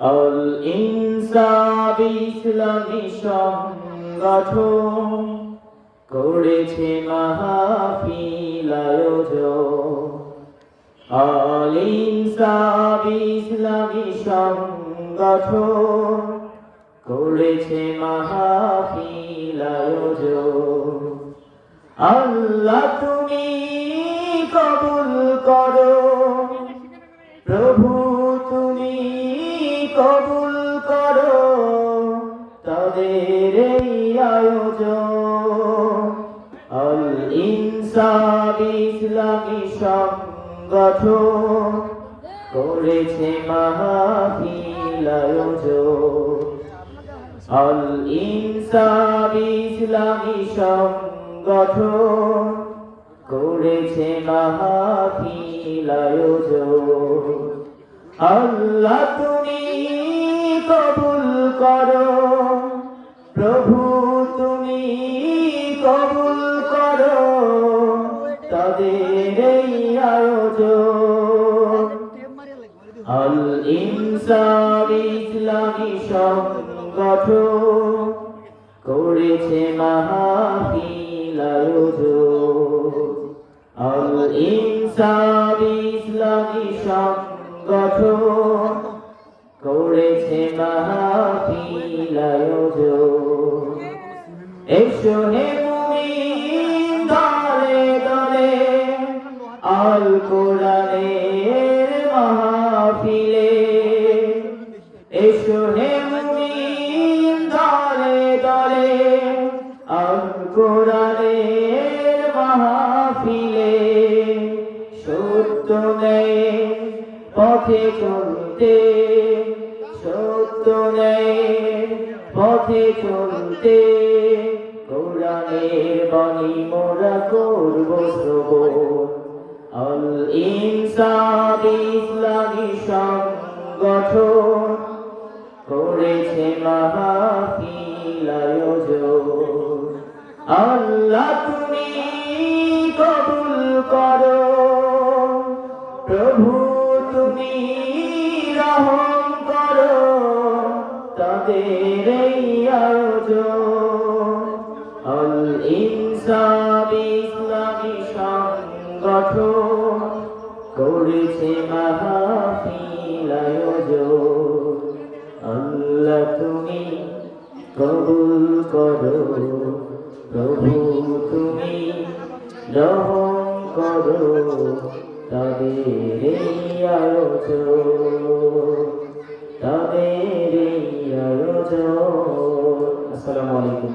All ইনসাফ ইসলামী সংগঠন করেছে মাহফিল আয়োজন অল ইনসাফ ইসলামী সংগঠন করেছে মাহফিল আয়োজন আল্লাহ তুমি তাদের এই আয়োজন। আল ইনসাফ, ইসলামী সংগঠন করেছে মাহফিল আয়োজন। আল ইনসাফ, ইসলামী সংগঠন করেছে মাহফিল আয়োজন। আল্লাহ তুমি কবুল করো। তাদের এই আয়োজন আল ইনসাফ ইসলামী সংগঠন করেছে মাহফিল করেছে মাহফিল এসো হে আল কোরআনের মাহফিলে এসো হে মুমিন দলে দলে আল কোরআনের মাহফিলে সত্য নেই পথে চলতে, সত্য নেই পথে চলতে। কোরআনের বাণী মোরা করব শ্রবণ। আল ইনসাফ ইসলামী সংগঠন করেছে মাহফিল আয়োজন। আল্লাহ তুমি কবুল করো। প্রভু তুমি রহম করো। তাদের এই আয়োজন। আল ইনসাফ সংগঠন করেছে মাহফিল আয়োজন আল্লাহ তুমি কবুল করো, প্রভু তুমি রহম করো তাদের আয়োজন তাদের আয়োজন আসসালামু আলাইকুম।